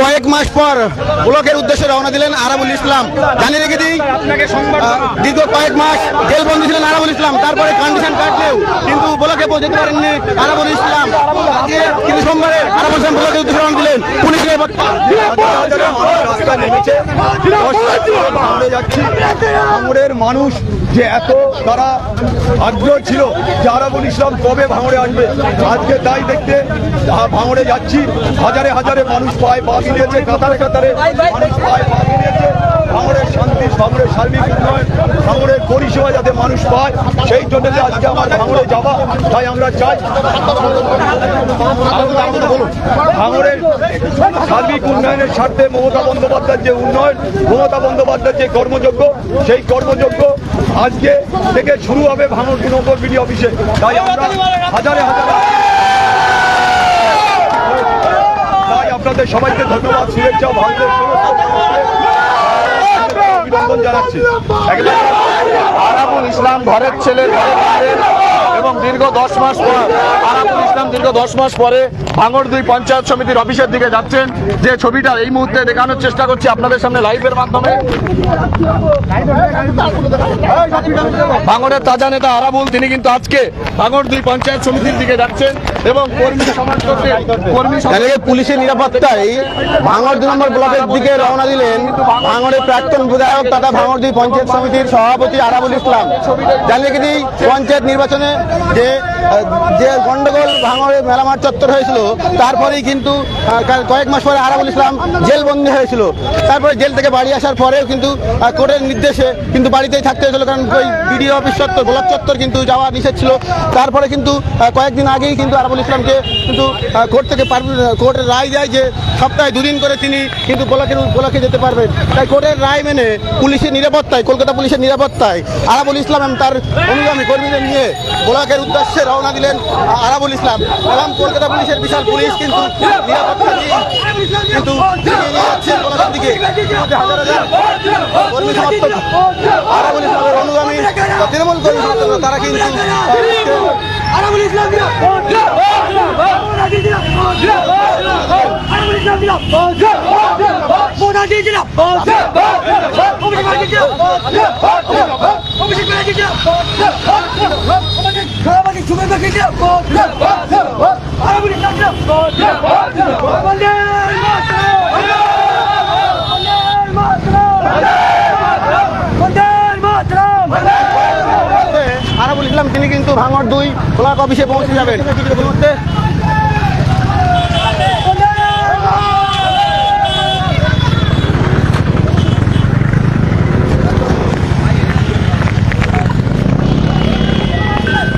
কয়েক মাস পর ব্লকের উদ্দেশ্যে রওনা দিলেন আরাবুল ইসলাম। জানিয়ে রেখে দিই দীর্ঘ কয়েক মাস জেলবন্দি ছিলেন আরাবুল ইসলাম। তারপরে কন্ডিশন কাটলেও কিন্তু ব্লকে পৌঁছতে পারেননি আরাবুল ইসলাম। কিন্তু সোমবারে আরাবুল ইসলাম ব্লকের উদ্দেশ্যে রওনা দিলেন পুলিশের রাস্তা নেমেছে আমরা ভাঙড়ের মানুষ যে এত তারা আগ্রহ ছিল যে আরাবুল ইসলাম কবে ভাঙড়ে আসবে আজকে তাই দেখতে ভাঙড়ে যাচ্ছি হাজারে হাজারে মানুষ পায় পা মিলিয়েছে কাতারে কাতারে, মানুষ পায় পা মিলিয়েছে ভাঙড়ের শান্তি ভাঙড়ের সার্বিক উন্নয়ন ভাঙড়ের পরিষেবা যাতে মানুষ পায়, সেই জন্য আজকে আমার ভাঙড়ে যাওয়া, তাই আমরা চাই। ভাঙড়ের সার্বিক উন্নয়নের স্বার্থে মমতা বন্দ্যোপাধ্যায়ের যে উন্নয়ন, মমতা বন্দ্যোপাধ্যায়ের যে কর্মযোগ্য, সেই কর্মযোগ্য আজকে থেকে শুরু হবে ভাঙড় নম্বর বিডি অফিসে। তাই আমরা হাজারে হাজারে তাই আপনাদের সবাইকে ধন্যবাদ। শুভেচ্ছা ভারতের অভিনন্দন জানাচ্ছি। আরামুল ইসলাম ঘরের ছেলে এবং দীর্ঘ দশ মাস পর আরাবুল ইসলাম দীর্ঘ দশ মাস পরে ভাঙড় দুই পঞ্চায়েত সমিতির অফিসের দিকে যাচ্ছেন। যে ছবিটা এই মুহূর্তে দেখানোর চেষ্টা করছি আপনাদের সামনে লাইভের মাধ্যমে। ভাঙড়ের তাজা নেতা আরাবুল, তিনি কিন্তু আজকে ভাঙড় দুই পঞ্চায়েত সমিতির দিকে যাচ্ছেন এবং কর্মী সমাজ কর্মী পুলিশের নিরাপত্তায় ভাঙড় দুই নম্বর ব্লকের দিকে রওনা দিলেন ভাঙড়ের প্রাক্তন বিধায়ক তথা ভাঙড় দুই পঞ্চায়েত সমিতির সভাপতি আরাবুল ইসলাম। জানিয়ে পঞ্চায়েত নির্বাচনে যে যে গন্ডগোল ভাঙড়ে মেলামার চত্বর হয়েছিল। তারপরেই কিন্তু কয়েক মাস পরে আরাবুল ইসলাম জেলবন্দি হয়েছিল। তারপরে জেল থেকে বাড়ি আসার পরেও কিন্তু কোর্টের নির্দেশে কিন্তু বাড়িতেই থাকতে হয়েছিল, কারণ ওই বিডিও অফিস চত্বর ব্লক চত্বর কিন্তু যাওয়া নিষেধ ছিল। তারপরে কিন্তু কয়েকদিন আগেই কিন্তু আরাবুল ইসলামকে কিন্তু কোর্ট থেকে কোর্টের রায় দেয় যে সপ্তাহে দুদিন করে তিনি কিন্তু ব্লকের ব্লকে যেতে পারবেন। তাই কোর্টের রায় মেনে পুলিশের নিরাপত্তায়, কলকাতা পুলিশের নিরাপত্তায় আরাবুল ইসলাম তার অনুগামী কর্মীদের নিয়ে ব্লকের উদ্দেশ্যে রওনা দিলেন আ- আরাবুল ইসলাম। এবং কলকাতা পুলিশের বিশাল পুলিশ, কিন্তু নিরাপত্তা দিয়ে কিন্তু দিকে। তৃণমূল কর্মী তারা কিন্তু ব্যানার্জি দিলাম আরাবুল ইসলাম তিনি কিন্তু ভাঙর দুই ব্লক অফিসে পৌঁছে যাবেন। মুহূর্তে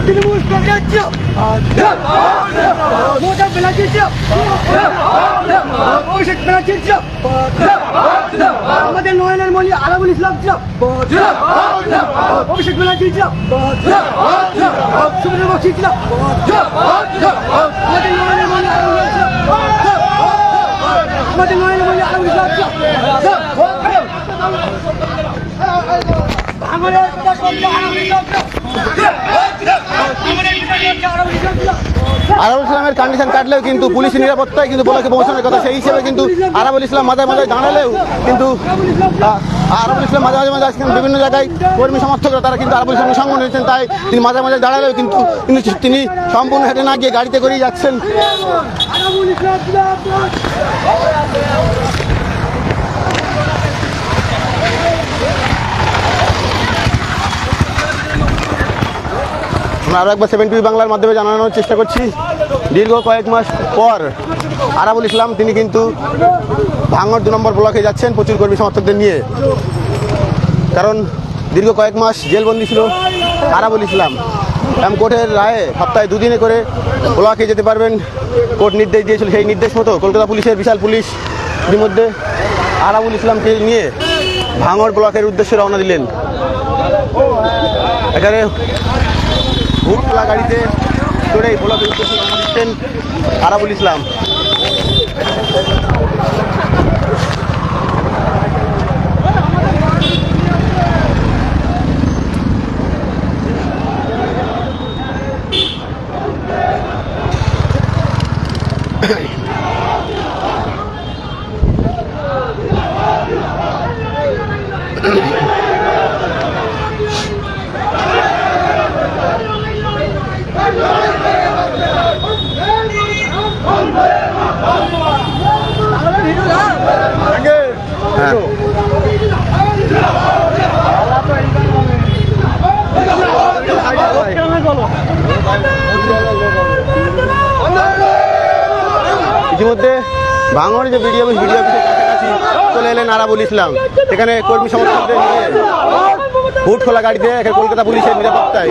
তৃণমূল কংগ্রেস মমতা ব্যানার্জি অভিষেক ব্যানার্জি আমাদের নয়নের মণি আলামুল ইসলাম অভিষেক ব্যানার্জি সুব্রত বক্সি আমাদের নয়নের মণি আলামুল আমাদের নয়নের মণি আলামুল ইসলাম আরাবুল ইসলামের কন্ডিশন কাটলেও কিন্তু পুলিশের নিরাপত্তায় কিন্তু ব্লকে পৌঁছানোর কথা, সেই হিসেবে কিন্তু আরাবুল ইসলাম মাঝে মাঝে দাঁড়ালেও কিন্তু আরাবুল ইসলাম মাঝে মাঝে মাঝে বিভিন্ন জায়গায় কর্মী সমর্থকরা তারা কিন্তু আরাবুল ইসলামের সঙ্গ নিয়েছেন তাই তিনি মাঝে মাঝে দাঁড়ালেও কিন্তু কিন্তু তিনি সম্পূর্ণ হেঁটে না গিয়ে গাড়িতে করেই যাচ্ছেন আলামুল ইসলাম জিন্দাবাদ আমরা আরও একবার সেভেন টিভি বাংলার মাধ্যমে জানানোর চেষ্টা করছি। দীর্ঘ কয়েক মাস পর আরাবুল ইসলাম, তিনি কিন্তু ভাঙড় দু নম্বর ব্লকে যাচ্ছেন প্রচুর কর্মী সমর্থকদের নিয়ে। কারণ দীর্ঘ কয়েক মাস জেলবন্দি ছিল আরাবুল ইসলাম। এম কোর্টের রায়ে সপ্তাহে দুদিনে করে ব্লকে যেতে পারবেন। কোর্ট নির্দেশ দিয়েছিল সেই নির্দেশ মতো কলকাতা পুলিশের বিশাল পুলিশ ইতিমধ্যে আরাবুল ইসলামকে নিয়ে ভাঙড় ব্লকের উদ্দেশ্যে রওনা দিলেন। এখানে ভুটলা গাড়িতে চড়ে ব্লকের উদ্দেশ্যে দিচ্ছেন আরাবুল ইসলাম। ইতিমধ্যে ভাঙর যে ভিডিও আমি ভিডিও চলে এলেন আরাবুল ইসলাম। এখানে কর্মী সমর্থকদের নিয়ে বুট খোলা গাড়িতে এখানে কলকাতা পুলিশের নিরাপত্তায়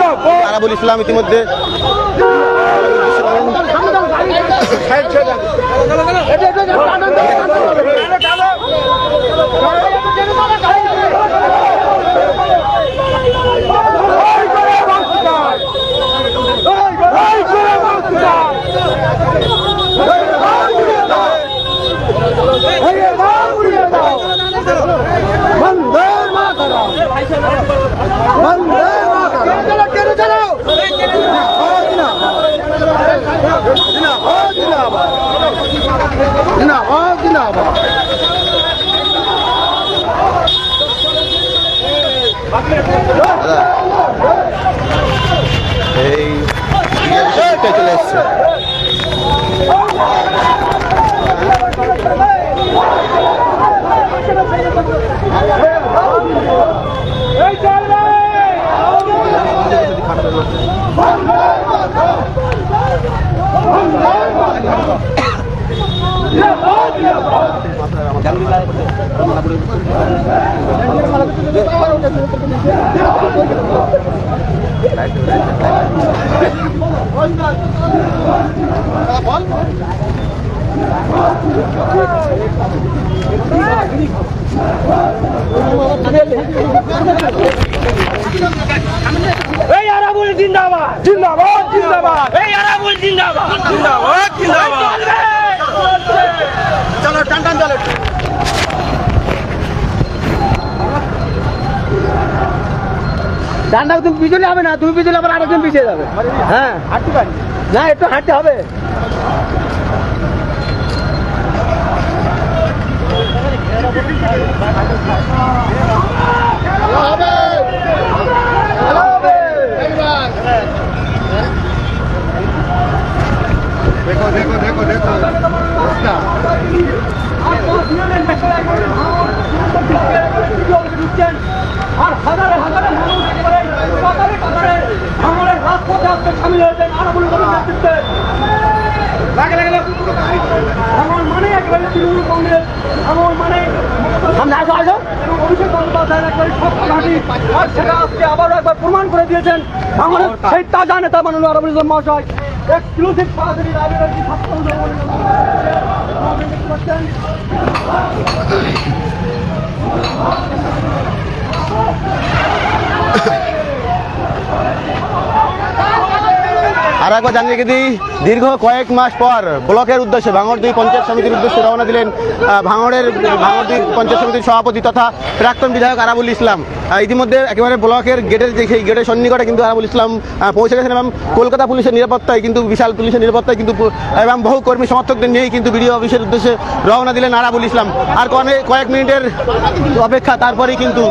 আরা ইসলাম ইতিমধ্যে এই BDO অফিসে চলে এসছে এই আরাবুল জিন্দাবাদ। জিন্দাবাদ জিন্দাবাদ। এই আরাবুল জিন্দাবাদ। জিন্দাবাদ জিন্দাবাদ। চলো টান টান চলো। ডান্ডা তুমি পিছনে হবে না, তুমি পিছনে আবার আরেকজন পিছিয়ে যাবে। হ্যাঁ। হাঁটতে পারি না, একটু হাঁটতে হবে। আর হাজারে হাজারে মানুষ কাতারে কাতারে ভাঙড়ের রাজপথে আজকে সামিল হয়েছেন আরাবুল ইসলামের নেতৃত্বে। ভাঙড় মানে একেবারে তৃণমূল কংগ্রেস ভাঙড় মানে এবং অভিষেক বন্দ্যোপাধ্যায়ের একবারে সত্য ঘাঁটি আর সেটা আজকে আবারও একবার প্রমাণ করে দিয়েছেন ভাঙড়ের সেই তাজা নেতা মাননীয় ইসলাম মহাশয়। এক্সক্লুসিভ সরাসরি রাজনীতি দেখতে পাচ্ছেন আর একবার জানিয়ে দিই দীর্ঘ কয়েক মাস পর ব্লকের উদ্দেশ্যে ভাঙড় দুই পঞ্চায়েত সমিতির উদ্দেশ্যে রওনা দিলেন ভাঙড়ের, ভাঙড় দুই পঞ্চায়েত সমিতির সভাপতি তথা প্রাক্তন বিধায়ক আরাবুল ইসলাম। ইতিমধ্যে একেবারে ব্লকের গেটের যে সেই গেটের সন্নিকটে কিন্তু আরাবুল ইসলাম পৌঁছে গেছেন এবং কলকাতা পুলিশের নিরাপত্তায় কিন্তু, বিশাল পুলিশের নিরাপত্তায় কিন্তু, এবং বহু কর্মী সমর্থকদের নিয়েই কিন্তু বিডিও অফিসের উদ্দেশ্যে রওনা দিলেন আরাবুল ইসলাম। আর কনে কয়েক মিনিটের অপেক্ষা, তারপরেই কিন্তু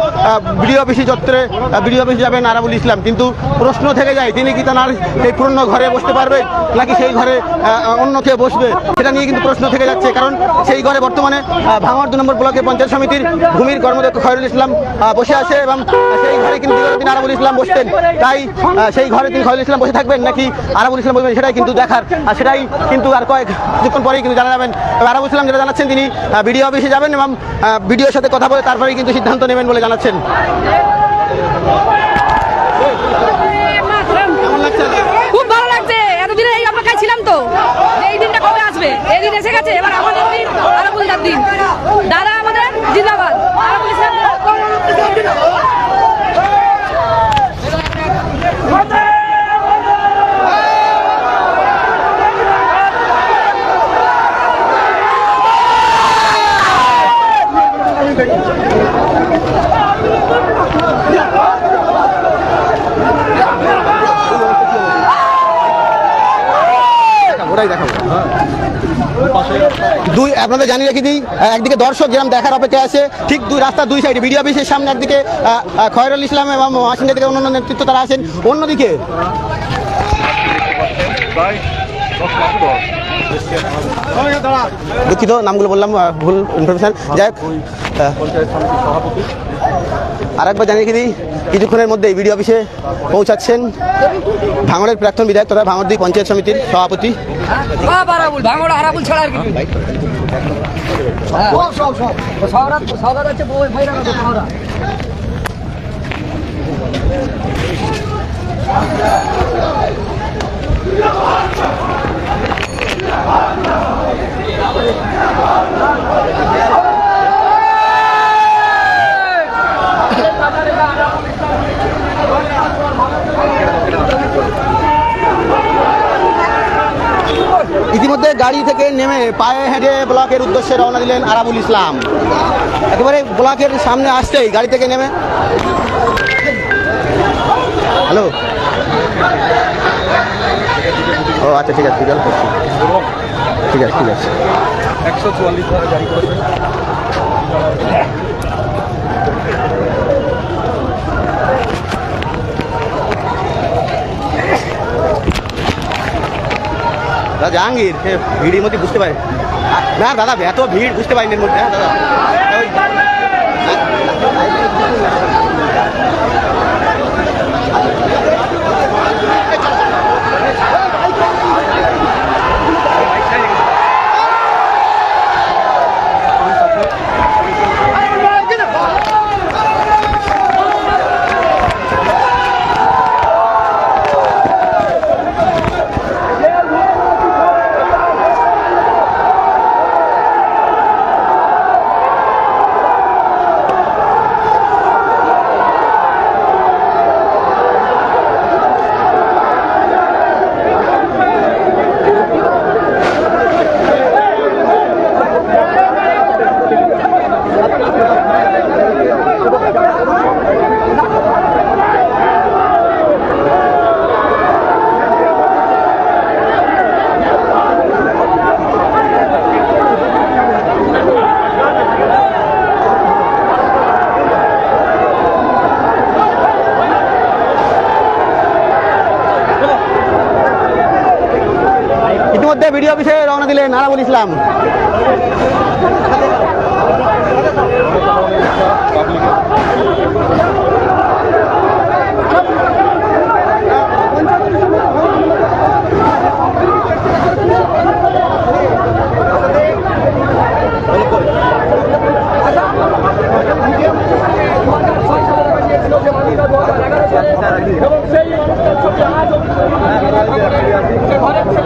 বিডিও অফিসে চত্বরে বিডিও অফিসে যাবেন আরাবুল ইসলাম। কিন্তু প্রশ্ন থেকে যায়, তিনি কি তার সেই পুরনো ঘরে বসতে পারবে নাকি সেই ঘরে অন্য কেউ বসবে? সেটা নিয়ে কিন্তু প্রশ্ন থেকে যাচ্ছে, কারণ সেই ঘরে বর্তমানে ভাঙড় দু নম্বর ব্লকের পঞ্চায়েত সমিতির ভূমির কর্মদক্ষ খয়রুল ইসলাম বসে আছে এবং সেই ঘরে কিন্তু দীর্ঘদিন আরাবুল ইসলাম বসতেন। তাই সেই ঘরে তিনি খয়রুল ইসলাম বসে থাকবেন নাকি আরাবুল ইসলাম বসবেন সেটাই কিন্তু দেখার। আর সেটাই কিন্তু আর কয়েক কিছুক্ষণ পরেই কিন্তু জানা যাবেন তবে আরাবুল ইসলাম যেটা জানাচ্ছেন, তিনি বিডিও অফিসে যাবেন এবং বিডিওর সাথে কথা বলে তারপরেই কিন্তু সিদ্ধান্ত নেবেন বলে জানাচ্ছেন খুব ভালো লাগছে এতদিন এই অপেক্ষায় ছিলাম তো এই দিনটা কবে আসবে? এই দিন এসে গেছে? এবার আমাদের দিন আরাবুলদার দিন। দাদা, আমাদের জিন্দাবাদ। আরাবুল ইসলাম দুই, আপনাদের জানিয়ে রেখে দিই একদিকে দর্শক যেরকম দেখার অপেক্ষা আছে, ঠিক দুই রাস্তার দুই সাইডে বিডিও অফিসের সামনে একদিকে খয়রুল ইসলাম এবং ওয়াশিংটন থেকে অন্যান্য নেতৃত্ব তারা আছেন, অন্যদিকে দুঃখিত, নামগুলো বললাম ভুল ইনফরমেশন যাই হোক আরেকবার জানিয়ে দিই কিছুক্ষণের মধ্যে এই বিডিও অফিসে পৌঁছাচ্ছেন ভাঙড়ের প্রাক্তন বিধায়ক তথা ভাঙড়দি পঞ্চায়েত সমিতির সভাপতি। ছাড়া আর কিছু নেই। হ্যাঁ। সওরাত সওরাত আছে বউ ভাইরা আছে সওরাত ইতিমধ্যে গাড়ি থেকে নেমে পায়ে হেঁটে ব্লকের উদ্দেশ্যে রওনা দিলেন আরাবুল ইসলাম। একেবারে ব্লকের সামনে আসতেই গাড়ি থেকে নেমে। হ্যালো? ও আচ্ছা ঠিক আছে ঠিক আছে ঠিক আছে ঠিক আছে। একশো চুয়াল্লিশ দাদা জাহাঙ্গীর সে ভিড়ের মধ্যে বুঝতে পারে। না দাদা এত ভিড় বুঝতে পারিনি হ্যাঁ দাদা। ওই- ভিডিও অফিসে রওনা দিলেন আরাবুল ইসলাম। এবং সেই ছবি আজও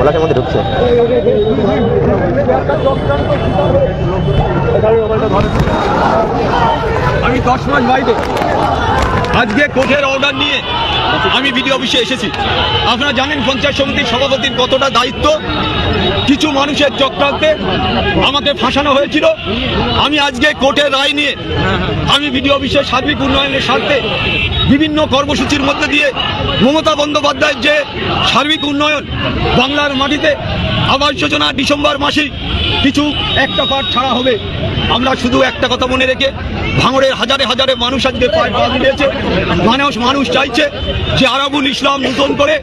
ব্লকের মধ্যে ঢুকছে। আমি দশ মাস বাইরে। আজকে কোর্টের অর্ডার নিয়ে আমি বিডিও অফিসে এসেছি। আপনারা জানেন পঞ্চায়েত সমিতির সভাপতির কতটা দায়িত্ব? কিছু মানুষের চক্রান্তে আমাকে ফাঁসানো হয়েছিল। আমি আজকে কোর্টের রায় নিয়ে আমি বিডিও অফিসের সার্বিক উন্নয়নের স্বার্থে বিভিন্ন কর্মসূচির মধ্যে দিয়ে মমতা বন্দ্যোপাধ্যায়ের যে সার্বিক উন্নয়ন বাংলার মাটিতে আবাস যোজনা ডিসেম্বর মাসেই কিছু একটা পার্ট ছাড়া হবে। আমরা শুধু একটা কথা মনে রেখে ভাঙড়ের হাজারে হাজারে মানুষ আজকে পায়ে পা দিয়েছে। মানুষ মানুষ চাইছে যে আরাবুল ইসলাম নতুন করে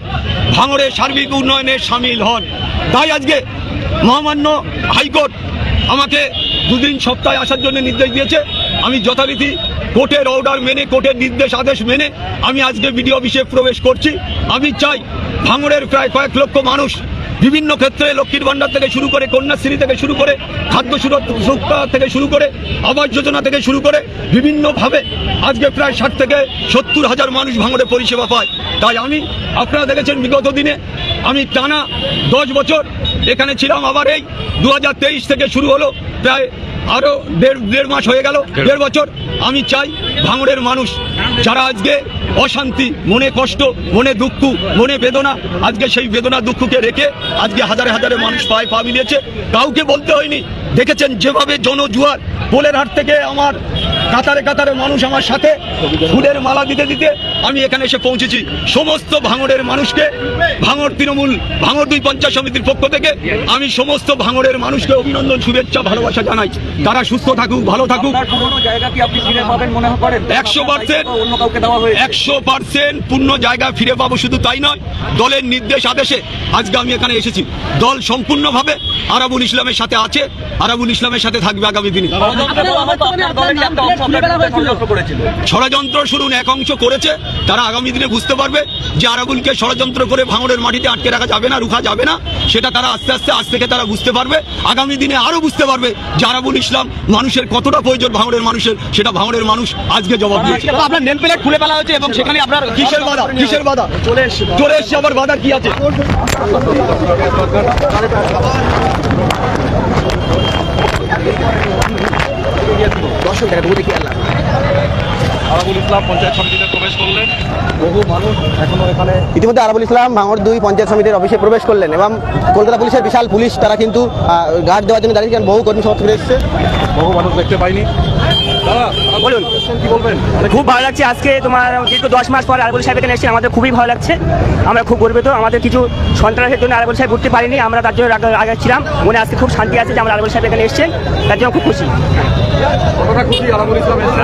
ভাঙড়ের সার্বিক উন্নয়নে সামিল হন। তাই আজকে মহামান্য হাইকোর্ট আমাকে দুদিন সপ্তাহে আসার জন্য নির্দেশ দিয়েছে। আমি যথারীতি কোর্টের অর্ডার মেনে, কোর্টের নির্দেশ, আদেশ মেনে আমি আজকে বিডিও অফিসে প্রবেশ করছি। আমি চাই ভাঙড়ের প্রায় কয়েক লক্ষ মানুষ বিভিন্ন ক্ষেত্রে লক্ষ্মীর ভান্ডার থেকে শুরু করে, কন্যাশ্রী থেকে শুরু করে, খাদ্য সুরক্ষা থেকে শুরু করে, আবাস যোজনা থেকে শুরু করে বিভিন্নভাবে আজকে প্রায় ষাট থেকে সত্তর হাজার মানুষ ভাঙড়ে পরিষেবা পায়। তাই আমি, আপনারা দেখেছেন বিগত দিনে আমি টানা দশ বছর এখানে ছিলাম আবার এই দু হাজার তেইশ থেকে শুরু হলো প্রায় আরও দেড় দেড় মাস হয়ে গেল। দেড় বছর আমি চাই ভাঙড়ের মানুষ যারা আজকে অশান্তি মনে কষ্ট মনে দুঃখ মনে বেদনা আজকে সেই বেদনা দুঃখকে রেখে আজকে হাজারে হাজারে মানুষ পায়ে পা মিলিয়েছে। কাউকে বলতে হয়নি। দেখেছেন যেভাবে জনজুয়ার পোলের হাট থেকে আমার কাতারে কাতারে মানুষ আমার সাথে ফুলের মালা দিতে দিতে আমি এখানে এসে পৌঁছেছি। সমস্ত ভাঙড়ের মানুষকে ভাঙড় তৃণমূল ভাঙড় দুই পঞ্চায়েত সমিতির পক্ষ থেকে আমি সমস্ত ভাঙড়ের মানুষকে অভিনন্দন শুভেচ্ছা ভালোবাসা জানাই। তারা সুস্থ থাকুক ভালো থাকুক। মনে একশো পার্সেন্ট অন্য কাউকে দেওয়া হয়েছে? একশো পার্সেন্ট পূর্ণ জায়গা ফিরে পাবো শুধু তাই নয় দলের নির্দেশ আদেশে আজকে আমি এখানে এসেছি। দল সম্পূর্ণভাবে আরাবুল ইসলামের সাথে আছে আরাবুল ইসলামের সাথে থাকবে আগামী দিনে। ষড়যন্ত্র শুরু এক অংশ করেছে তারা আগামী দিনে বুঝতে পারবে যে আরাবুলকে ষড়যন্ত্র করে ভাঙড়ের মাটিতে আটকে রাখা যাবে না রুখা যাবে না সেটা তারা আস্তে আস্তে আজ থেকে তারা বুঝতে পারবে। আগামী দিনে আরও বুঝতে পারবে যে আরাবুল ইসলাম মানুষের কতটা প্রয়োজন ভাঙড়ের মানুষের সেটা ভাঙড়ের মানুষ আজকে জবাব দিয়েছে। প্লেট খুলে ফেলা হয়েছে এবং সেখানে আপনার কিসের বাধা? কিসের বাধা? চলে এসছে। চলে এসছে আবার বাধা কি আছে? আরাবুল ইসলাম পঞ্চায়েত সমিতিতে প্রবেশ করলেন। বহু মানুষ এখনও এখানে ইতিমধ্যে আরাবুল ইসলাম ভাঙড় দুই পঞ্চায়েত সমিতির অফিসে প্রবেশ করলেন এবং কলকাতা পুলিশের বিশাল পুলিশ তারা কিন্তু গার্ড দেওয়ার জন্য দাঁড়িয়েছেন বহু কর্মী সমর্থক এসছে। বহু মানুষ দেখতে পাইনি। বলুন কি বলবেন? খুব ভালো লাগছে আজকে তোমার দীর্ঘ দশ মাস পর আরবুল সাহেব এখানে এসেছেন আমাদের খুবই ভালো লাগছে। আমরা খুব গর্বিত আমাদের কিছু সন্ত্রাসের জন্য আরবুল সাহেব উঠতে পারিনি আমরা তার জন্য আগে- ছিলাম। মনে আজকে খুব শান্তি আছে যে আমরা আরবুল সাহেব এখানে এসেছেন তার জন্য খুব খুশি?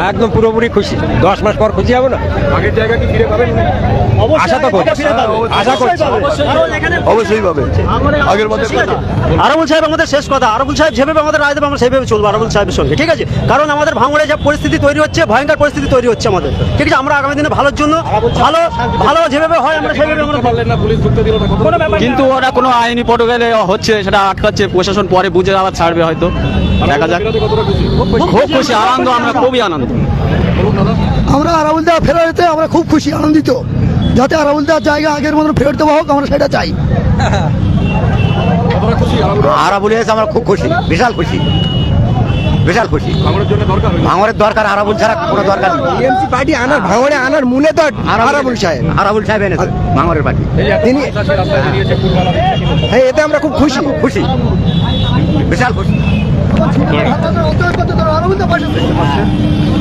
একদম পুরোপুরি খুশি। দশ মাস পর খুশি হব না? আগের জায়গা কি ফিরে পাবেন? আশা তো করছি আশা করছি। অবশ্যই পাবে আগের মধ্যে আরবুল সাহেব আমাদের শেষ কথা। আরবুল সাহেব যেভাবে আমাদের রায় দেবে আমরা সেভাবে চলবো আরবুল সাহেবের সঙ্গে। ঠিক আছে? কারণ আমাদের ভাঙড়ে যে পরিস্থিতি তৈরি হচ্ছে ভয়ঙ্কর পরিস্থিতি তৈরি হচ্ছে আমাদের। ঠিক আছে? আমরা আগামী দিনে ভালোর জন্য ভালো ভালো যেভাবে হয় আমরা সেভাবে আমরা পারলেন না পুলিশ ঢুকতে দিল না কত কোনো ব্যাপার কিন্তু ওরা কোনো আইনি পটুগেলে হচ্ছে সেটা আটকাচ্ছে প্রশাসন পরে বুঝে আবার ছাড়বে হয়তো। দেখা যাক। খুব খুশি আনন্দ আমরা খুবই আনন্দ। আমরা আরাবুলদা ফেরত যেতে আমরা খুব খুশি আনন্দিত। যাতে আরাবুলদার জায়গা আগের মতন ফেরত দেওয়া হোক আমরা সেটা চাই। আরাবুল আরাবুল এসে আমরা খুব খুশি বিশাল খুশি। বিশাল খুশি। ভাঙড়ের দরকার আরাবুল ছাড়া কোনো দরকার টিএমসি পার্টি আনার ভাঙড়ে আনার মূলে তো আরাবুল সাহেব আরাবুল সাহেব। এনেছে ভাঙড়ের পার্টি। তিনি দিয়ে। হ্যাঁ। এতে আমরা খুব খুশি। খুশি। বিশাল খুশি।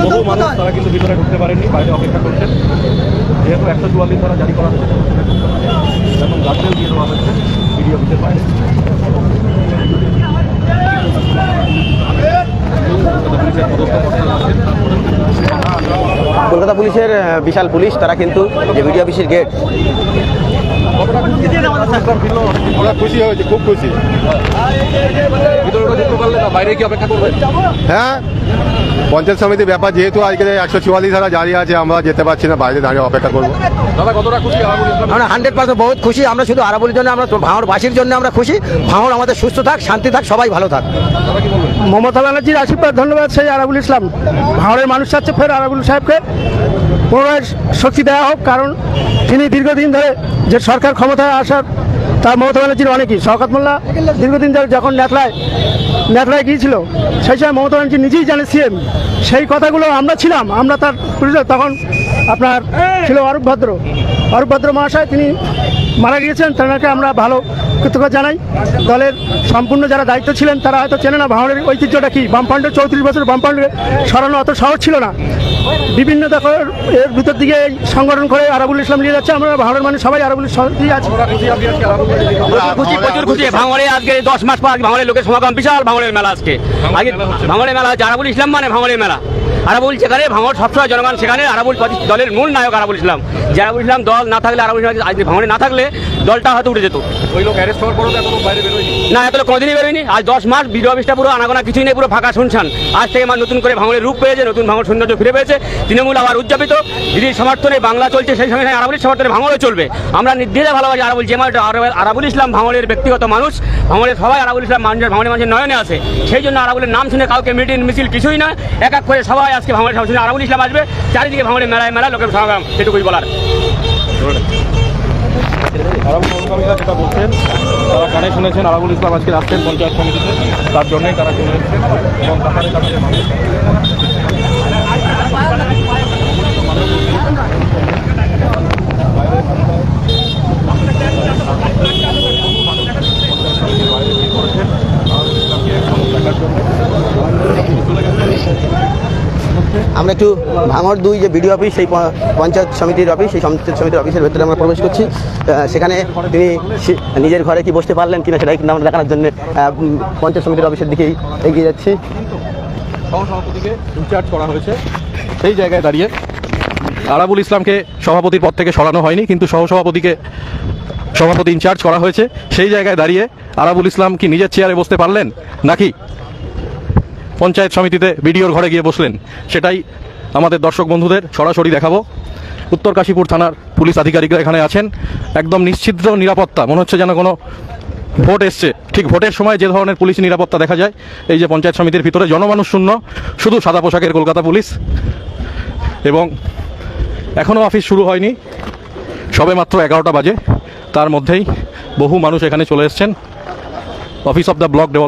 বহু মানুষ তারা কিন্তু ভিতরে ঢুকতে পারেননি বাইরে অপেক্ষা করছেন। যেহেতু একশো চুয়াল্লিশ ধারা জারি করা হয়েছে যেমন গাছেও দিয়ে দেওয়া হয়েছে ভিডিও পারে কলকাতা পুলিশের বিশাল পুলিশ তারা কিন্তু যে বিডিও অফিসের গেট আমরা খুশি হয়েছে খুব খুশি। বাইরে কি অপেক্ষা করবেন হ্যাঁ পঞ্চায়েত সমিতির ব্যাপার যেহেতু আজকে একশো চুয়াল্লিশ ধারা জারি আছে আমরা যেতে পারছি না বাইরে দাঁড়িয়ে অপেক্ষা করব। দাদা কতটা খুশি আমরা হান্ড্রেড পার্সেন্ট বহুত খুশি আমরা শুধু আরাবুলের জন্য আমরা ভাঙড়বাসীর জন্য আমরা খুশি। ভাঙড় আমাদের সুস্থ থাক শান্তি থাক সবাই ভালো থাক। মমতা ব্যানার্জির আশীর্বাদ ধন্যবাদ সেই আরাবুল ইসলাম। ভাঙড়ের মানুষ চাচ্ছে ফের আরাবুল সাহেবকে পুনরায় শক্তি দেওয়া হোক, কারণ তিনি দীর্ঘদিন ধরে যে সরকার ক্ষমতায় আসার তার মমতা ব্যানার্জির অনেকই। শওকত মোল্লা দীর্ঘদিন ধরে যখন নেতলায় নেতলায় গিয়েছিল, সেই সময় মমতা ব্যানার্জি নিজেই জানে সিএম। সেই কথাগুলো আমরা ছিলাম, আমরা তার তখন আপনার ছিল অরূপ ভদ্র অরূপ ভদ্র মহাশয়, তিনি মারা গিয়েছেন, তেনাকে আমরা ভালো কৃতজ্ঞতা জানাই। দলের সম্পূর্ণ যারা দায়িত্ব ছিলেন, তারা হয়তো চেনে না ভাঙড়ের ঐতিহ্যটা কি। বামফ্রন্টের চৌত্রিশ বছর বামফ্রন্টে সরানো অত সহজ ছিল না। বিভিন্ন দেখো, এর ভিতর দিকে সংগঠন করে আরাবুল ইসলাম নিয়ে যাচ্ছে। আমরা ভাঙড়ের মানুষ সবাই আরাবুল ইসলাম খুশি আজকে দশ মাস পর লোকের সমাগম বিশাল ভাঙড়ের মেলা আজকে। আগে ভাঙড়ের মেলা হচ্ছে আরাবুল ইসলাম মানে ভাঙড়ের মেলা। আরাবুল যেখানে ভাঙড় সবসময় জনগণ সেখানে, আরাবুল দলের মূল নায়ক আরাবুল ইসলাম। যে আরাবুল ইসলাম দল না থাকলে, আরাবুল ইসলাম ভাঙড়ে না থাকলে দলটা হয়তো উঠে যেত। ওই লোক অ্যারেস্ট হওয়ার পরেও এখনও বাইরে বেরোয়নি না এত কোনোদিনই বেরোয়নি আজ দশ মাস বিডিও অফিসটা পুরো আনাগোনা কিছুই নেই পুরো ফাঁকা শুনছান। আজ থেকে আমার নতুন করে ভাঙড়ের রূপ পেয়েছে নতুন ভাঙড় সৌন্দর্য ফিরে পেয়েছে। তৃণমূল আবার উদযাপিত। দিদির সমর্থনে বাংলা চলছে সেই সঙ্গে আরাবুলির সমর্থনে ভাঙড়ও চলবে। আমরা নির্দ্বিধায় ভালোবাসি আরাবুল যে মানুষ আরাবুল- ইসলাম ভাঙড়ের ব্যক্তিগত মানুষ। ভাঙড়ের সবাই আরাবুল ইসলাম মানুষের ভাঙড়ের মানুষের নয়নে আছে। সেই জন্য আরাবুলের নাম শুনে কাউকে মিটিং মিছিল কিছুই না। এক এক করে সবাই আজকে ভাঙড়ের সব শুনে আরাবুল ইসলাম আসবে। চারিদিকে ভাঙড়ের মেলায় মেলা লোকের সমাগম এটুকুই বলার। আরাম পৌর কমিশনার যেটা বলছেন, তারা কানে শুনেছেন আরামুল ইসলাম আজকে আসছেন পঞ্চায়েত সমিতিতে তার জন্যই তারা চলে এসছেন এবং তাদের কাছে মানুষ Thank you. একটু ভাঙর দুই যে বিডিও অফিস, সেই পঞ্চায়েত সমিতির অফিস, সেই পঞ্চায়েত সমিতির অফিসের ভেতরে আমরা প্রবেশ করছি। সেখানে তিনি নিজের ঘরে কি বসতে পারলেন কিনা সেটাই কিন্তু আমরা দেখানোর জন্য পঞ্চায়েত সমিতির অফিসের দিকেই এগিয়ে যাচ্ছি। সহসভাপতিকে ইনচার্জ করা হয়েছে। সেই জায়গায় দাঁড়িয়ে আরাবুল ইসলামকে সভাপতির পদ থেকে সরানো হয়নি, কিন্তু সহসভাপতিকে সভাপতি ইনচার্জ করা হয়েছে। সেই জায়গায় দাঁড়িয়ে আরাবুল ইসলাম কি নিজের চেয়ারে বসতে পারলেন নাকি পঞ্চায়েত সমিতিতে বিডিওর ঘরে গিয়ে বসলেন। সেটাই আমাদের দর্শক বন্ধুদের সরাসরি দেখাবো। উত্তর কাশীপুর থানার পুলিশ আধিকারিকরা এখানে আছেন। একদম নিশ্চিদ্র নিরাপত্তা, মনে হচ্ছে যেন কোনো ভোট এসছে। ঠিক ভোটের সময় যে ধরনের পুলিশ নিরাপত্তা দেখা যায়, এই যে পঞ্চায়েত সমিতির ভিতরে জনমানুষ শূন্য, শুধু সাদা পোশাকের কলকাতা পুলিশ। এবং এখনও অফিস শুরু হয়নি। সবে মাত্র এগারোটা বাজে। তার মধ্যেই বহু মানুষ এখানে চলে এসছেন। Office of the block